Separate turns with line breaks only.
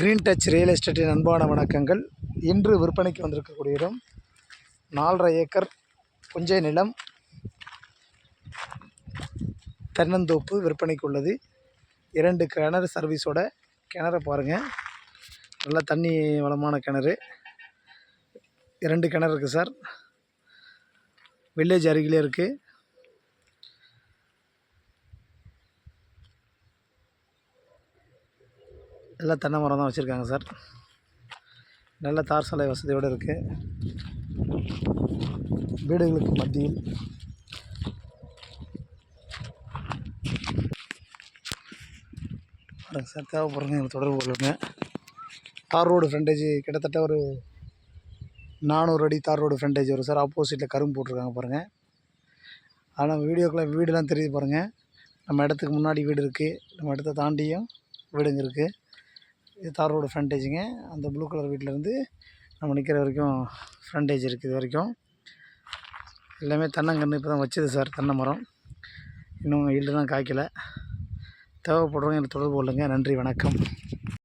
Green touch real எஸ்டேட்டின் அன்பான வணக்கங்கள். இன்று விற்பனைக்கு வந்திருக்கக்கூடிய இடம் நாலரை ஏக்கர் புஞ்சை நிலம் தென்னந்தோப்பு விற்பனைக்கு உள்ளது. இரண்டு கிணறு சர்வீஸோட கிணறை பாருங்கள் நல்ல தண்ணி வளமான கிணறு. இரண்டு கிணறு இருக்குது சார். வில்லேஜ் அருகிலே இருக்குது எல்லாம் தென்னை மரம் தான் வச்சுருக்காங்க சார். நல்ல தார் சாலை வசதியோடு இருக்குது வீடுகளுக்கு மத்தியில். பாருங்க சார் தேவைப்படுறவங்க எங்களுக்கு தொடர்பு கொள்ளுங்க. தார் ரோடு ஃப்ரண்டேஜ் கிட்டத்தட்ட ஒரு நானூறு அடி தார் ரோடு ஃப்ரண்டேஜ் வரும் சார். ஆப்போசிட்டில் கரும்பு போட்டிருக்காங்க பாருங்கள் ஆனால் வீடியோக்குள்ளே வீடுலாம் தெரியுது பாருங்கள் நம்ம இடத்துக்கு முன்னாடி வீடு இருக்குது நம்ம இடத்த தாண்டியும் வீடுங்க இருக்குது இது தார் ரோடு ஃப்ரண்டேஜுங்க அந்த ப்ளூ கலர் வீட்டிலேருந்து நம்ம நிற்கிற வரைக்கும் ஃப்ரண்டேஜ் இருக்குது இது வரைக்கும். எல்லாமே தென்னங்கன்று இப்போ தான் வச்சுது சார் தென்னை மரம். இன்னும் ஈல்டு தான் காய்க்கல. தேவைப்படுறவங்க எனக்கு தொடர்பு கொள்ளுங்கள் நன்றி வணக்கம்.